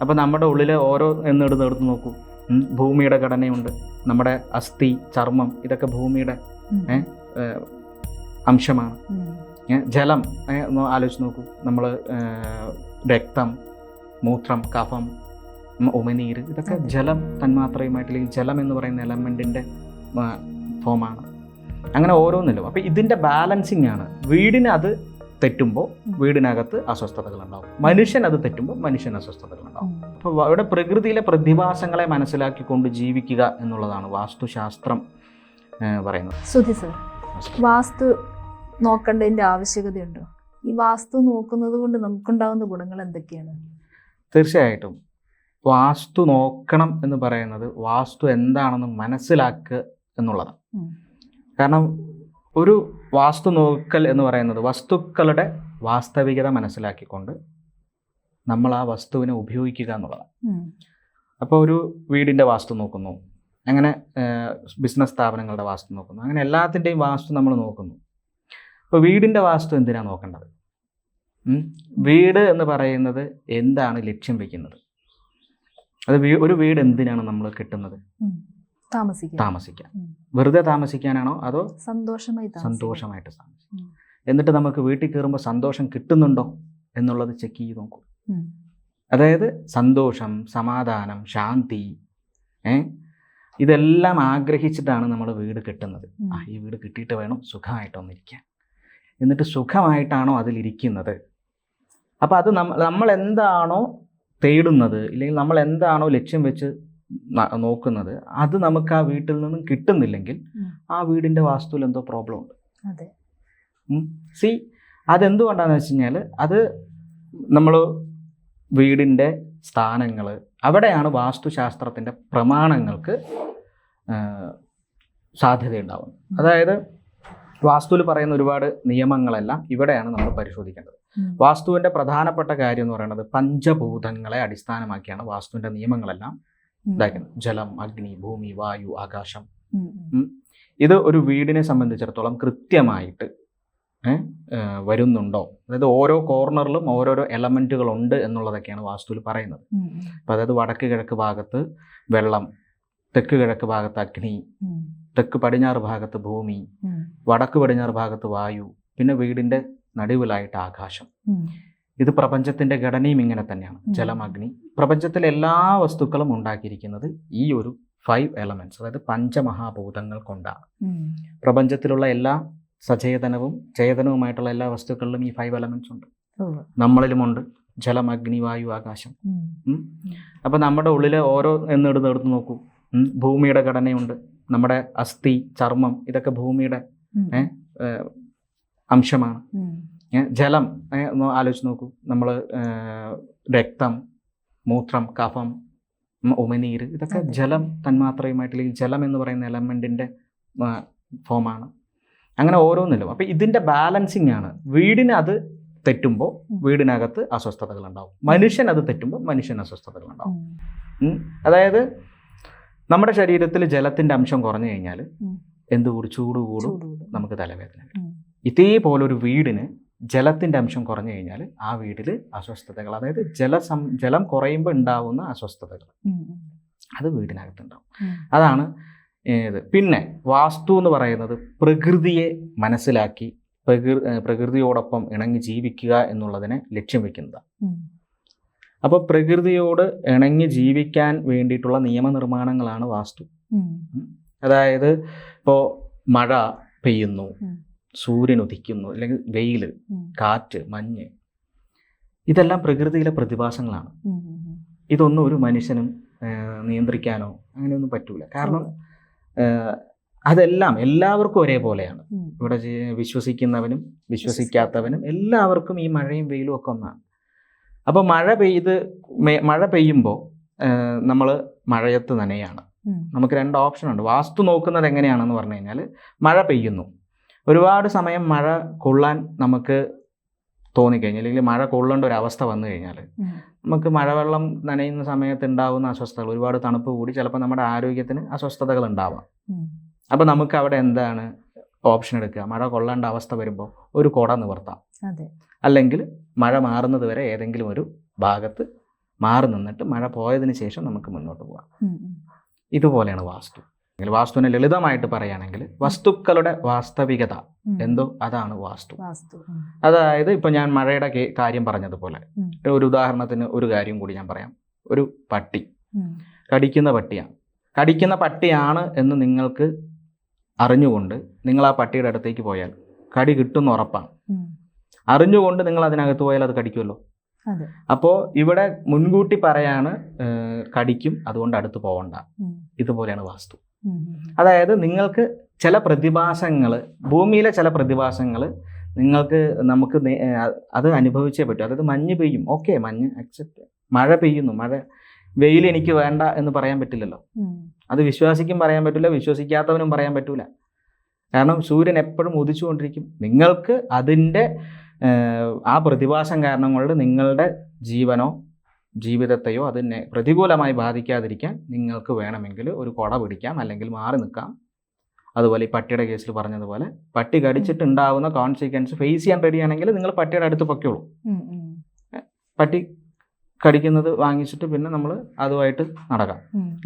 അപ്പോൾ നമ്മുടെ ഉള്ളിലെ ഓരോ എന്നെടുത്ത് എടുത്ത് നോക്കൂ. ഭൂമിയുടെ ഘടനയുണ്ട്. നമ്മുടെ അസ്ഥി ചർമ്മം ഇതൊക്കെ ഭൂമിയുടെ അംശമാണ്. ജലം ആലോചിച്ച് നോക്കൂ. നമ്മൾ രക്തം മൂത്രം കഫം ഉമനീര് ഇതൊക്കെ ജലം തന്മാത്രയുമായിട്ട് അല്ലെങ്കിൽ ജലം എന്ന് പറയുന്ന എലമെന്റിന്റെ ഫോമാണ്. അങ്ങനെ ഓരോന്നിലും. അപ്പോൾ ഇതിന്റെ ബാലൻസിങ് ആണ്. വീടിന് അത് തെറ്റുമ്പോൾ വീടിനകത്ത് അസ്വസ്ഥതകൾ ഉണ്ടാവും മനുഷ്യൻ അത് തെറ്റുമ്പോൾ മനുഷ്യൻ അസ്വസ്ഥതകൾ ഉണ്ടാവും ഉം. അപ്പോൾ അവിടെ പ്രകൃതിയിലെ പ്രതിഭാസങ്ങളെ മനസ്സിലാക്കിക്കൊണ്ട് ജീവിക്കുക എന്നുള്ളതാണ് വാസ്തുശാസ്ത്രം പറയുന്നത്. സുധി സർ വാസ്തു നോക്കേണ്ടതിന്റെ ആവശ്യകതയുണ്ടോ? ഈ വാസ്തു നോക്കുന്നത് കൊണ്ട് നമുക്കുണ്ടാകുന്ന ഗുണങ്ങൾ എന്തൊക്കെയാണ്? തീർച്ചയായിട്ടും. വാസ്തു നോക്കണം എന്ന് പറയുന്നത് വാസ്തു എന്താണെന്ന് മനസ്സിലാക്കുക എന്നുള്ളതാണ്. കാരണം ഒരു വാസ്തു നോക്കൽ എന്ന് പറയുന്നത് വസ്തുക്കളുടെ വാസ്തവികത മനസ്സിലാക്കിക്കൊണ്ട് നമ്മൾ ആ വസ്തുവിനെ ഉപയോഗിക്കുക എന്നുള്ളതാണ്. അപ്പോൾ ഒരു വീടിന്റെ വാസ്തു നോക്കുന്നു. അങ്ങനെ ബിസിനസ് സ്ഥാപനങ്ങളുടെ വാസ്തു നോക്കുന്നു. അങ്ങനെ എല്ലാത്തിന്റെയും വാസ്തു നമ്മൾ നോക്കുന്നു. അപ്പോൾ വീടിന്റെ വാസ്തു എന്തിനാണ് നോക്കേണ്ടത്? വീട് എന്ന് പറയുന്നത് എന്താണ് ലക്ഷ്യം വയ്ക്കുന്നത്? അത് വീ- ഒരു വീട് എന്തിനാണ് നമ്മൾ കിട്ടുന്നത്? താമസിക്കാൻ വെറുതെ താമസിക്കാനാണോ അതോ സന്തോഷമായി. സന്തോഷമായിട്ട് താമസിക്കാം. എന്നിട്ട് നമുക്ക് വീട്ടിൽ കയറുമ്പോൾ സന്തോഷം കിട്ടുന്നുണ്ടോ എന്നുള്ളത് ചെക്ക് ചെയ്ത് നോക്കൂ. അതായത് സന്തോഷം സമാധാനം ശാന്തി ഏ? ഇതെല്ലാം ആഗ്രഹിച്ചിട്ടാണ് നമ്മൾ വീട് കിട്ടുന്നത്. ആ ഈ വീട് കിട്ടിയിട്ട് വേണം സുഖമായിട്ടൊന്നിരിക്കാൻ എന്നിട്ട് സുഖമായിട്ടാണോ അതിലിരിക്കുന്നത്? അപ്പോൾ അത് നമ്മ നമ്മൾ എന്താണോ തേടുന്നത് ഇല്ലെങ്കിൽ നമ്മൾ എന്താണോ ലക്ഷ്യം വെച്ച് നോക്കുന്നത്. അത് നമുക്ക് ആ വീട്ടിൽ നിന്നും കിട്ടുന്നില്ലെങ്കിൽ ആ വീടിന്റെ വാസ്തുവിൽ എന്തോ പ്രോബ്ലം ഉണ്ട്. സി അതെന്തുകൊണ്ടാന്ന് വെച്ച് കഴിഞ്ഞാൽ അത് നമ്മൾ വീടിന്റെ സ്ഥാനങ്ങൾ അവിടെയാണ് വാസ്തുശാസ്ത്രത്തിന്റെ പ്രമാണങ്ങൾക്ക് സാധ്യതയുണ്ടാവുന്നത്. അതായത് വാസ്തുവിൽ പറയുന്ന ഒരുപാട് നിയമങ്ങളെല്ലാം ഇവിടെയാണ് നമ്മൾ പരിശോധിക്കേണ്ടത്. വാസ്തുവിന്റെ വാസ്തുവിന്റെ പ്രധാനപ്പെട്ട കാര്യം എന്ന് പറയുന്നത് പഞ്ചഭൂതങ്ങളെ അടിസ്ഥാനമാക്കിയാണ് വാസ്തുവിന്റെ നിയമങ്ങളെല്ലാം ഉം. ജലം അഗ്നി ഭൂമി വായു ആകാശം. ഇത് ഒരു വീടിനെ സംബന്ധിച്ചിടത്തോളം കൃത്യമായിട്ട് വരുന്നുണ്ടോ അതായത് ഓരോ കോർണറിലും ഓരോരോ എലമെന്റുകൾ ഉണ്ട് എന്നുള്ളതൊക്കെയാണ് വാസ്തുവിൽ പറയുന്നത്. അപ്പോൾ അതായത് വടക്ക് കിഴക്ക് ഭാഗത്ത് വെള്ളം തെക്ക് കിഴക്ക് ഭാഗത്ത് അഗ്നി തെക്ക് പടിഞ്ഞാറ് ഭാഗത്ത് ഭൂമി വടക്ക് പടിഞ്ഞാറ് ഭാഗത്ത് വായു പിന്നെ വീടിന്റെ നടുവിലായിട്ട് ആകാശം. ഇത് പ്രപഞ്ചത്തിന്റെ ഘടനയും ഇങ്ങനെ തന്നെയാണ്. ജലമഗ്നി. പ്രപഞ്ചത്തിലെ എല്ലാ വസ്തുക്കളും ഉണ്ടാക്കിയിരിക്കുന്നത് ഈ ഒരു ഫൈവ് എലമെന്റ്സ് അതായത് പഞ്ചമഹാഭൂതങ്ങൾ കൊണ്ടാണ്. പ്രപഞ്ചത്തിലുള്ള എല്ലാ സചേതനവും ചേതനവുമായിട്ടുള്ള എല്ലാ വസ്തുക്കളിലും ഈ ഫൈവ് എലമെന്റ്സ് ഉണ്ട്. നമ്മളിലുമുണ്ട്. ജലം അഗ്നി വായു ആകാശം. അപ്പോൾ നമ്മുടെ ഉള്ളിൽ ഓരോ എന്നെടുത്ത് എടുത്ത് നോക്കൂ. ഭൂമിയുടെ ഘടനയുണ്ട്. നമ്മുടെ അസ്ഥി ചർമ്മം ഇതൊക്കെ ഭൂമിയുടെ അംശമാണ്. ജലം ഒന്ന് ആലോചിച്ച് നോക്കൂ. നമ്മൾ രക്തം മൂത്രം കഫം ഉമനീർ ഉമിനീര് ഇതൊക്കെ ജലം തന്മാത്രയുമായിട്ട് അല്ലെങ്കിൽ ജലം എന്ന് പറയുന്ന എലമെന്റിന്റെ ഫോമാണ്. അങ്ങനെ ഓരോന്നിലും. അപ്പോൾ ഇതിന്റെ ബാലൻസിങ് ആണ്. വീടിന് അത് തെറ്റുമ്പോൾ വീടിനകത്ത് അസ്വസ്ഥതകൾ ഉണ്ടാവും. മനുഷ്യൻ അത് തെറ്റുമ്പോൾ മനുഷ്യൻ അസ്വസ്ഥതകൾ ഉണ്ടാവും. അതായത് നമ്മുടെ ശരീരത്തിൽ ജലത്തിന്റെ അംശം കുറഞ്ഞു കഴിഞ്ഞാൽ എന്തുകൂടി എന്ത് കൂടും? ചൂട് കൂടും. നമുക്ക് തലവേദന വരും. ഇതേപോലൊരു വീടിന് ജലത്തിന്റെ അംശം കുറഞ്ഞു കഴിഞ്ഞാൽ ആ വീട്ടിൽ അസ്വസ്ഥതകൾ അതായത് ജലസം ജലം കുറയുമ്പോൾ ഉണ്ടാവുന്ന അസ്വസ്ഥതകൾ. അത് വീടിനകത്തുണ്ടാവും. അതാണ് ഏത് പിന്നെ വാസ്തു എന്ന് പറയുന്നത് പ്രകൃതിയെ മനസ്സിലാക്കി പ്രകൃ പ്രകൃതിയോടൊപ്പം ഇണങ്ങി ജീവിക്കുക എന്നുള്ളതിനെ ലക്ഷ്യം വെക്കുന്നതാണ്. അപ്പോൾ പ്രകൃതിയോട് ഇണങ്ങി ജീവിക്കാൻ വേണ്ടിയിട്ടുള്ള നിയമനിർമ്മാണങ്ങളാണ് വാസ്തു. അതായത് ഇപ്പോൾ മഴ പെയ്യുന്നു. സൂര്യൻ ഉദിക്കുന്നു അല്ലെങ്കിൽ വെയിൽ കാറ്റ് മഞ്ഞ്. ഇതെല്ലാം പ്രകൃതിയിലെ പ്രതിഭാസങ്ങളാണ്. ഇതൊന്നും ഒരു മനുഷ്യനും നിയന്ത്രിക്കാനോ അങ്ങനെയൊന്നും പറ്റൂല. കാരണം അതെല്ലാം എല്ലാവർക്കും ഒരേപോലെയാണ്. ഇവിടെ വിശ്വസിക്കുന്നവനും വിശ്വസിക്കാത്തവനും എല്ലാവർക്കും ഈ മഴയും വെയിലും ഒക്കെ ഒന്നാണ്. അപ്പോൾ മഴ പെയ്ത് മഴ പെയ്യുമ്പോൾ നമ്മൾ മഴയത്ത് നനയാണ്. നമുക്ക് രണ്ട് ഓപ്ഷൻ ഉണ്ട് വാസ്തു നോക്കുന്നത് എങ്ങനെയാണെന്ന് പറഞ്ഞു കഴിഞ്ഞാൽ മഴ പെയ്യുന്നു. ഒരുപാട് സമയം മഴ കൊള്ളാൻ നമുക്ക് തോന്നിക്കഴിഞ്ഞാൽ അല്ലെങ്കിൽ മഴ കൊള്ളേണ്ട ഒരു അവസ്ഥ വന്നു കഴിഞ്ഞാൽ. നമുക്ക് മഴവെള്ളം നനയുന്ന സമയത്ത് ഉണ്ടാകുന്ന അസ്വസ്ഥതകൾ ഒരുപാട് തണുപ്പ് കൂടി ചിലപ്പോൾ നമ്മുടെ ആരോഗ്യത്തിന് അസ്വസ്ഥതകൾ ഉണ്ടാവാം. അപ്പോൾ നമുക്ക് അവിടെ എന്താണ് ഓപ്ഷൻ എടുക്കുക? മഴ കൊള്ളേണ്ട അവസ്ഥ വരുമ്പോൾ ഒരു കുട നിവർത്താം. അല്ലെങ്കിൽ മഴ മാറുന്നത് വരെ ഏതെങ്കിലും ഒരു ഭാഗത്ത് മാറി നിന്നിട്ട് മഴ പോയതിന് ശേഷം നമുക്ക് മുന്നോട്ട് പോകാം. ഇതുപോലെയാണ് വാസ്തു. അല്ലെങ്കിൽ വാസ്തുവിനെ ലളിതമായിട്ട് പറയുകയാണെങ്കിൽ വസ്തുക്കളുടെ വാസ്തവികത. എന്തോ? അതാണ് വാസ്തു. അതായത് ഇപ്പം ഞാൻ മഴയുടെ കാര്യം പറഞ്ഞതുപോലെ ഒരു ഉദാഹരണത്തിന് ഒരു കാര്യം കൂടി ഞാൻ പറയാം. ഒരു പട്ടി. കടിക്കുന്ന പട്ടിയാണ്. കടിക്കുന്ന പട്ടിയാണ് എന്ന് നിങ്ങൾക്ക് അറിഞ്ഞുകൊണ്ട് നിങ്ങൾ ആ പട്ടിയുടെ അടുത്തേക്ക് പോയാൽ കടി കിട്ടുന്ന ഉറപ്പാണ്. അറിഞ്ഞുകൊണ്ട് നിങ്ങൾ അതിനകത്ത് പോയാൽ അത് കടിക്കുമല്ലോ. അപ്പോൾ ഇവിടെ മുൻകൂട്ടി പറയാണ് കടിക്കും അതുകൊണ്ട് അടുത്ത് പോകണ്ട ഇതുപോലെയാണ് വാസ്തു. അതായത് നിങ്ങൾക്ക് ചില പ്രതിഭാസങ്ങൾ ഭൂമിയിലെ ചില പ്രതിഭാസങ്ങൾ നിങ്ങൾക്ക് നമുക്ക് അത് അനുഭവിച്ചേ പറ്റും. അതായത് മഞ്ഞ് പെയ്യും. ഓക്കെ മഞ്ഞ് അക്സെപ്റ്റ് മഴ പെയ്യുന്നു. മഴ വെയിൽ എനിക്ക് വേണ്ട എന്ന് പറയാൻ പറ്റില്ലല്ലോ. അത് വിശ്വാസിക്കും പറയാൻ പറ്റില്ല വിശ്വസിക്കാത്തവനും പറയാൻ പറ്റൂല. കാരണം സൂര്യൻ എപ്പോഴും ഉദിച്ചുകൊണ്ടിരിക്കും. നിങ്ങൾക്ക് അതിന്റെ ആ പ്രതിഭാസം കാരണം കൊണ്ട് നിങ്ങളുടെ ജീവനോ ജീവിതത്തെയോ അതിനെ പ്രതികൂലമായി ബാധിക്കാതിരിക്കാൻ നിങ്ങൾക്ക് വേണമെങ്കിൽ ഒരു കൊട പിടിക്കാം അല്ലെങ്കിൽ മാറി നിൽക്കാം. അതുപോലെ ഈ പട്ടിയുടെ കേസിൽ പറഞ്ഞതുപോലെ പട്ടി കടിച്ചിട്ടുണ്ടാവുന്ന കോൺസിക്വൻസ് ഫേസ് ചെയ്യാൻ റെഡിയാണെങ്കിൽ നിങ്ങൾ പട്ടിയുടെ അടുത്ത് പൊക്കോളൂ. പട്ടി കടിക്കുന്നത് വാങ്ങിച്ചിട്ട് പിന്നെ നമ്മൾ അതുമായിട്ട് നടക്കാം.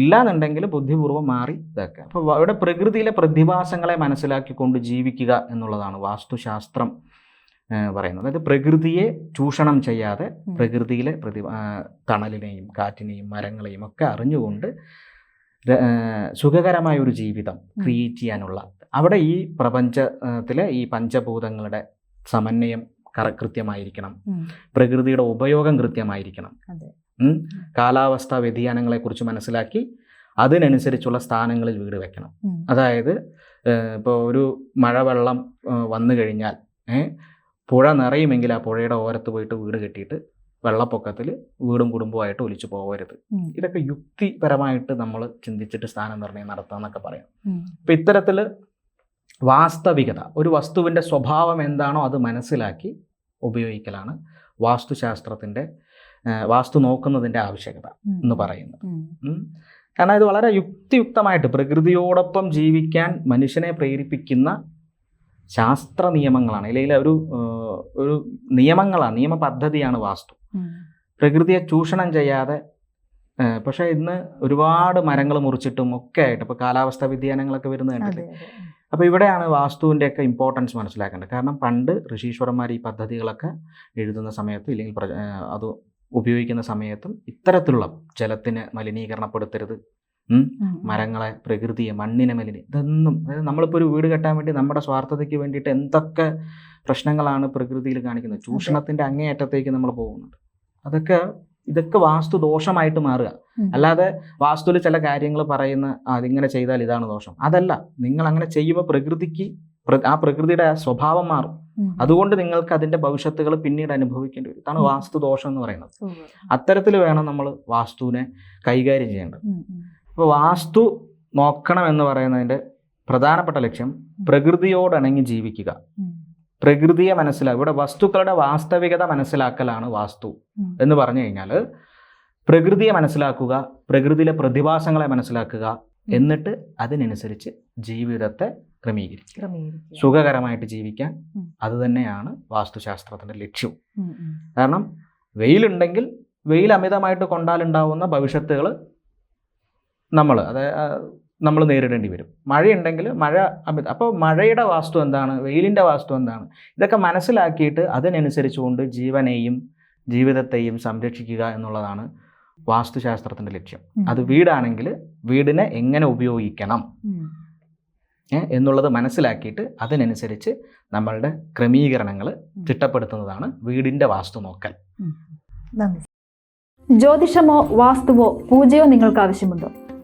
ഇല്ലാന്നുണ്ടെങ്കിൽ ബുദ്ധിപൂർവം മാറി ഇതാക്കുക അപ്പോൾ ഇവിടെ പ്രകൃതിയിലെ പ്രതിഭാസങ്ങളെ മനസ്സിലാക്കിക്കൊണ്ട് ജീവിക്കുക എന്നുള്ളതാണ് വാസ്തുശാസ്ത്രം. പറയുന്നത് അതായത് പ്രകൃതിയെ ചൂഷണം ചെയ്യാതെ പ്രകൃതിയിലെ പ്രതി തണലിനെയും കാറ്റിനെയും മരങ്ങളെയും ഒക്കെ അറിഞ്ഞുകൊണ്ട് സുഖകരമായ ഒരു ജീവിതം ക്രിയേറ്റ് ചെയ്യാനുള്ള. അവിടെ ഈ പ്രപഞ്ചത്തിലെ ഈ പഞ്ചഭൂതങ്ങളുടെ സമന്വയം കറ കൃത്യമായിരിക്കണം. പ്രകൃതിയുടെ ഉപയോഗം കൃത്യമായിരിക്കണം. കാലാവസ്ഥാ വ്യതിയാനങ്ങളെ കുറിച്ച് വ്യതിയാനങ്ങളെക്കുറിച്ച് മനസ്സിലാക്കി അതിനനുസരിച്ചുള്ള സ്ഥാനങ്ങളിൽ വീട് വെക്കണം. അതായത് ഇപ്പോൾ ഒരു മഴവെള്ളം വന്നു കഴിഞ്ഞാൽ പുഴ നിറയുമെങ്കിൽ ആ പുഴയുടെ ഓരത്ത് പോയിട്ട് വീട് കെട്ടിയിട്ട് വെള്ളപ്പൊക്കത്തിൽ വീടും കുടുംബമായിട്ട് ഒലിച്ചു പോകരുത്. ഇതൊക്കെ യുക്തിപരമായിട്ട് നമ്മൾ ചിന്തിച്ചിട്ട് സ്ഥാനം നിർണയം നടത്താമെന്നൊക്കെ പറയാം. അപ്പൊ ഇത്തരത്തിൽ വാസ്തവികത ഒരു വസ്തുവിന്റെ സ്വഭാവം എന്താണോ അത് മനസ്സിലാക്കി ഉപയോഗിക്കലാണ് വാസ്തുശാസ്ത്രത്തിന്റെ വാസ്തു നോക്കുന്നതിന്റെ ആവശ്യകത എന്ന് പറയുന്നത്. കാരണം ഇത് വളരെ യുക്തിയുക്തമായിട്ട് പ്രകൃതിയോടൊപ്പം ജീവിക്കാൻ മനുഷ്യനെ പ്രേരിപ്പിക്കുന്ന ശാസ്ത്ര നിയമങ്ങളാണ്. അല്ലെങ്കിൽ ഒരു ഒരു നിയമങ്ങളാണ് നിയമ പദ്ധതിയാണ് വാസ്തു പ്രകൃതിയെ ചൂഷണം ചെയ്യാതെ പക്ഷെ ഇന്ന് ഒരുപാട് മരങ്ങൾ മുറിച്ചിട്ടും ഒക്കെ ആയിട്ട് ഇപ്പോൾ കാലാവസ്ഥ വ്യതിയാനങ്ങളൊക്കെ വരുന്നത് കണ്ടില്ലേ? അപ്പോൾ ഇവിടെയാണ് വാസ്തുവിന്റെയൊക്കെ ഇമ്പോർട്ടൻസ് മനസ്സിലാക്കേണ്ടത്. കാരണം പണ്ട് ഋഷീശ്വരന്മാർ ഈ പദ്ധതികളൊക്കെ എഴുതുന്ന സമയത്ത് ഇല്ലെങ്കിൽ അത് ഉപയോഗിക്കുന്ന സമയത്തും ഇത്തരത്തിലുള്ള ജലത്തിന് മലിനീകരണപ്പെടുത്തരുത്. മരങ്ങളെ പ്രകൃതിയെ മണ്ണിനെ മലിനെ ഇതൊന്നും അതായത് നമ്മളിപ്പോൾ ഒരു വീട് കെട്ടാൻ വേണ്ടി നമ്മുടെ സ്വാർത്ഥതയ്ക്ക് വേണ്ടിയിട്ട് എന്തൊക്കെ പ്രശ്നങ്ങളാണ് പ്രകൃതിയിൽ കാണിക്കുന്നത്? ചൂഷണത്തിന്റെ അങ്ങേയറ്റത്തേക്ക് നമ്മൾ പോകുന്നുണ്ട്. അതൊക്കെ ഇതൊക്കെ വാസ്തു ദോഷമായിട്ട് മാറുക. അല്ലാതെ വാസ്തുവിൽ ചില കാര്യങ്ങൾ പറയുന്ന "ആ, അതിങ്ങനെ ചെയ്താൽ ഇതാണ് ദോഷം. അതല്ല നിങ്ങൾ അങ്ങനെ ചെയ്യുമ്പോൾ പ്രകൃതിക്ക് ആ പ്രകൃതിയുടെ സ്വഭാവം മാറും. അതുകൊണ്ട് നിങ്ങൾക്ക് അതിന്റെ ഭവിഷ്യത്തുകൾ പിന്നീട് അനുഭവിക്കേണ്ടി വരും. ഇതാണ്. വാസ്തു ദോഷം എന്ന് പറയുന്നത്. അത്തരത്തിൽ വേണം നമ്മൾ വാസ്തുവിനെ കൈകാര്യം ചെയ്യേണ്ടത്. അപ്പോൾ വാസ്തു നോക്കണം എന്ന് പറയുന്നതിന്റെ പ്രധാനപ്പെട്ട ലക്ഷ്യം പ്രകൃതിയോടിണങ്ങി ജീവിക്കുക. പ്രകൃതിയെ മനസ്സിലാക്കുക ഇവിടെ വസ്തുക്കളുടെ വാസ്തവികത മനസ്സിലാക്കലാണ് വാസ്തു എന്ന് പറഞ്ഞു കഴിഞ്ഞാൽ പ്രകൃതിയെ മനസ്സിലാക്കുക പ്രകൃതിയിലെ പ്രതിഭാസങ്ങളെ മനസ്സിലാക്കുക എന്നിട്ട് അതിനനുസരിച്ച് ജീവിതത്തെ ക്രമീകരിക്കുക. സുഖകരമായിട്ട് ജീവിക്കാൻ അതുതന്നെയാണ് അത് തന്നെയാണ് വാസ്തുശാസ്ത്രത്തിന്റെ ലക്ഷ്യം. കാരണം വെയിലുണ്ടെങ്കിൽ വെയിൽ അമിതമായിട്ട് കൊണ്ടാലുണ്ടാവുന്ന ഭവിഷ്യത്തുകൾ നമ്മൾ അതായത് നമ്മൾ നേരിടേണ്ടി വരും. മഴയുണ്ടെങ്കിൽ മഴ അമിത അപ്പോൾ മഴയുടെ വാസ്തു എന്താണ്? വെയിലിന്റെ വാസ്തു എന്താണ്? ഇതൊക്കെ മനസ്സിലാക്കിയിട്ട് അതിനനുസരിച്ചുകൊണ്ട് ജീവനെയും ജീവിതത്തെയും സംരക്ഷിക്കുക എന്നുള്ളതാണ് വാസ്തുശാസ്ത്രത്തിന്റെ ലക്ഷ്യം. അത് വീടാണെങ്കിൽ വീടിനെ എങ്ങനെ ഉപയോഗിക്കണം? എന്നുള്ളത് മനസ്സിലാക്കിയിട്ട് അതിനനുസരിച്ച് നമ്മളുടെ ക്രമീകരണങ്ങൾ ചിട്ടപ്പെടുത്തുന്നതാണ് വീടിന്റെ വാസ്തു നോക്കൽ. ജ്യോതിഷമോ വാസ്തുവോ പൂജയോ നിങ്ങൾക്ക് ആവശ്യമുണ്ടോ?